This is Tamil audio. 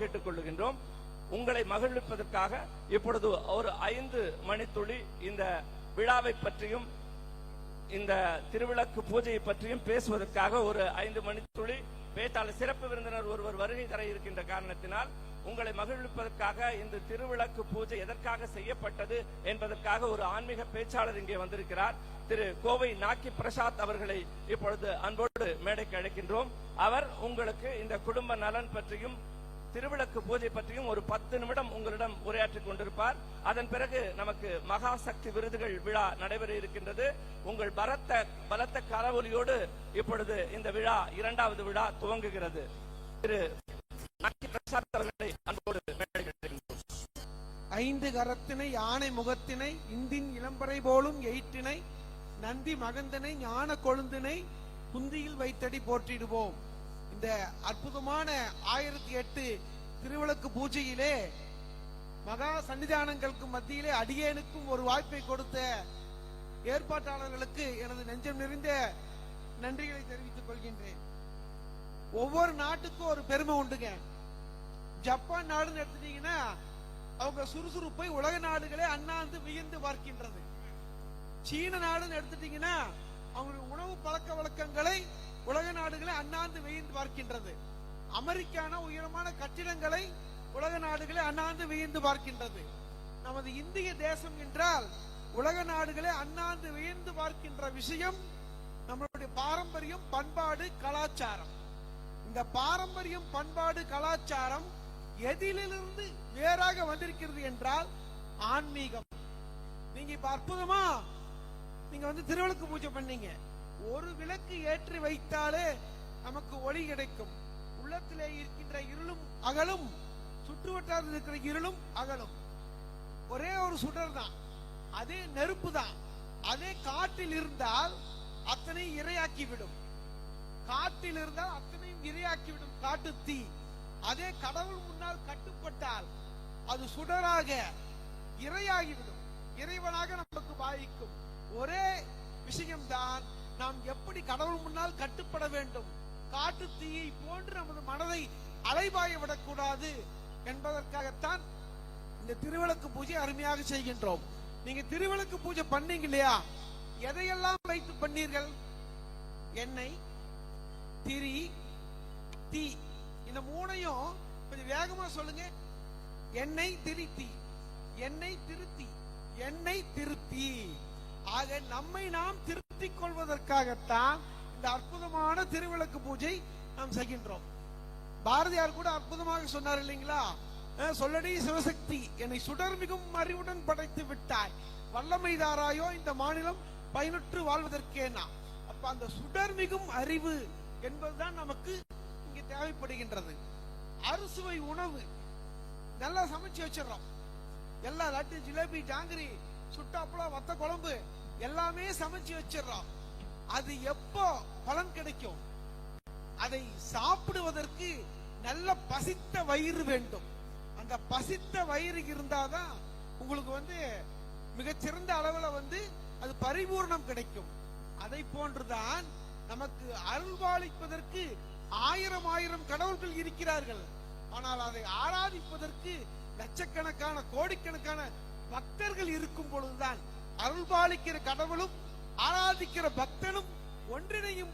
கேட்டுக்கொள்ளுகின்றோம். உங்களை மகிழ்விப்பதற்காக இப்பொழுது ஒரு ஐந்து மணித்துளி இந்த விழாவை பற்றியும் இந்த திருவிளக்கு பூஜையை பற்றியும் பேசுவதற்காக ஒரு ஐந்து மணித்துளி பேச்சாளர் சிறப்பு விருந்தினர் ஒருவர் வருகை தர இருக்கின்ற காரணத்தினால் உங்களை மகிழ்விப்பதற்காக இந்த திருவிளக்கு பூஜை எதற்காக செய்யப்பட்டது என்பதற்காக ஒரு ஆன்மீக பேச்சாளர் இங்கே வந்திருக்கிறார். திரு கோவை நாக்கி பிரசாத் அவர்களை இப்பொழுது அன்போடு மேடைக்கு அழைக்கின்றோம். அவர் உங்களுக்கு இந்த குடும்ப நலன் பற்றியும் திருவிளக்கு பூஜை பற்றியும் ஒரு பத்து நிமிடம் உங்களிடம் உரையாற்றிக் கொண்டிருப்பார். அதன் பிறகு நமக்கு மகா சக்தி விருதுகள் விழா நடைபெற இருக்கின்றது. உங்கள் பலத்த பலத்த கரவொலியோடு இப்பொழுது இந்த விழா இரண்டாவது விழா துவங்குகிறது. திரு பிரசாத் அவர்களை அன்போடு ஐந்து கரத்தினை யானை முகத்தினை இந்தின் இளம்பறை போலும் எயிற்றினை நந்தி மகந்தனை ஞான கொழுந்தினை குந்தியில் வைத்தடி போற்றிடுவோம். இந்த அற்புதமான ஆயிரத்தி எட்டு திருவிளக்கு பூஜையிலே மகா சன்னிதானங்களுக்கு மத்தியிலே அடியேனுக்கும் ஒரு வாய்ப்பை கொடுத்த ஏற்பாட்டாளர்களுக்கு எனது நெஞ்சம் நிறைந்த நன்றிகளை தெரிவித்துக் கொள்கின்றேன். ஒவ்வொரு நாட்டுக்கும் ஒரு பெருமை உண்டுங்க. ஜப்பான் நாடுன்னு எடுத்துட்டீங்கன்னா அவங்க சுறுசுறுப்பை உலக நாடுகளே அண்ணாந்து வியந்து பார்க்கின்றது. சீன நாடுன்னு எடுத்துட்டீங்கன்னா அவங்களுடைய உணவு பழக்க வழக்கங்களை உலக நாடுகளே அண்ணாந்து வியந்து பார்க்கின்றது. அமெரிக்கான உயரமான கட்டிடங்களை உலக நாடுகளே அண்ணாந்து வியந்து பார்க்கின்றது. நமது இந்திய தேசம் என்றால் உலக நாடுகளே அண்ணாந்து வியந்து பார்க்கின்ற விஷயம் நம்மளுடைய பாரம்பரியம் பண்பாடு கலாச்சாரம். இந்த பாரம்பரியம் பண்பாடு கலாச்சாரம் எதிலிருந்து வேறாக வந்திருக்கிறது என்றால் ஆன்மீகம். நீங்க இப்ப அற்புதமா? நீங்க வந்து திருவிளக்கு பூஜை பண்ணீங்க. ஒரு விளக்கு ஏற்றி வைத்தாலே நமக்கு ஒளி கிடைக்கும். உள்ளத்திலே இருக்கின்ற இருளும் அகலும் சுற்று வட்டாரத்தில் இருக்கிற இருளும் அகலும். ஒரே ஒரு சுடர் தான். அதே நெருப்பு தான். அதே காற்றில் இருந்தால் அத்தனை இரையாக்கி விடும் காற்றில் இருந்தால் அத்தனையும் இரையாக்கிவிடும் காட்டு தீ. அதே கடவுள் முன்னால் கட்டுப்பட்டால் அது சுடராக இரையாகிவிடும். இறைவனாக நமக்கு பாதிக்கும் ஒரே விஷயம்தான். நாம் எப்படி கடவுள் முன்னால் கட்டுப்பட வேண்டும்? காட்டு தீயை போன்று நமது மனதை அலைபாய விடக்கூடாது என்பதற்காகத்தான் இந்த திருவிளக்கு பூஜை அருமையாக செய்கின்றோம். நீங்க திருவிளக்கு பூஜை பண்ணீங்க இல்லையா? எதையெல்லாம் வைத்து பண்ணீர்கள்? எண்ணெய் திரி தீ. இந்த மூணையும் கொஞ்சம் வேகமா சொல்லுங்க. எண்ணெய் திருத்தி எண்ணெய் திருத்தி. எண்ணெய் திருத்தி. ஆக நம்மை நாம் திருத்திக் கொள்வதற்காகத்தான் இந்த அற்புதமான திருவிளக்கு பூஜை நாம் செய்கின்றோம். பாரதியார் கூட அற்புதமாக சொன்னார் இல்லைங்களா? அஹ், சொல்லடி சிவசக்தி என்னை சுடர் மிகும் அறிவுடன் படைத்து விட்டாய். வல்லமை தாராயோ இந்த மாநிலம் பயனுற்று வாழ்வதற்கேனா? அப்ப அந்த சுடர்மிகும் அறிவு என்பதுதான் நமக்கு இங்க தேவைப்படுகின்றது. அறுசுவை உணவு நல்லா சமைச்சு வச்சிடறோம். எல்லா லட்டு ஜிலேபி ஜாங்கிரி சுட்டாப்புல வத்த குழம்பு எல்லாமே சமைச்சு வச்சிடறோம். அது எப்போ பலன் கிடைக்கும்? அதை சாப்பிடுவதற்கு நல்ல பசித்த வயிறு வேண்டும். அந்த பசித்த வயிறு இருந்தாதான் உங்களுக்கு வந்து மிகச்சிறந்த அளவுல வந்து அது பரிபூர்ணம் கிடைக்கும். அதை போன்றுதான் நமக்கு அருள்பாலிப்பதற்கு ஆயிரம் ஆயிரம் கடவுள்கள் இருக்கிறார்கள். ஆனால் அதை ஆராதிப்பதற்கு லட்சக்கணக்கான கோடிக்கணக்கான பக்தர்கள் இருக்கும் பொழுதுதான் அருள்பாலிக்கிற கடவுளும் ஆராதிக்கிற பக்தனும் ஒன்றிணையும்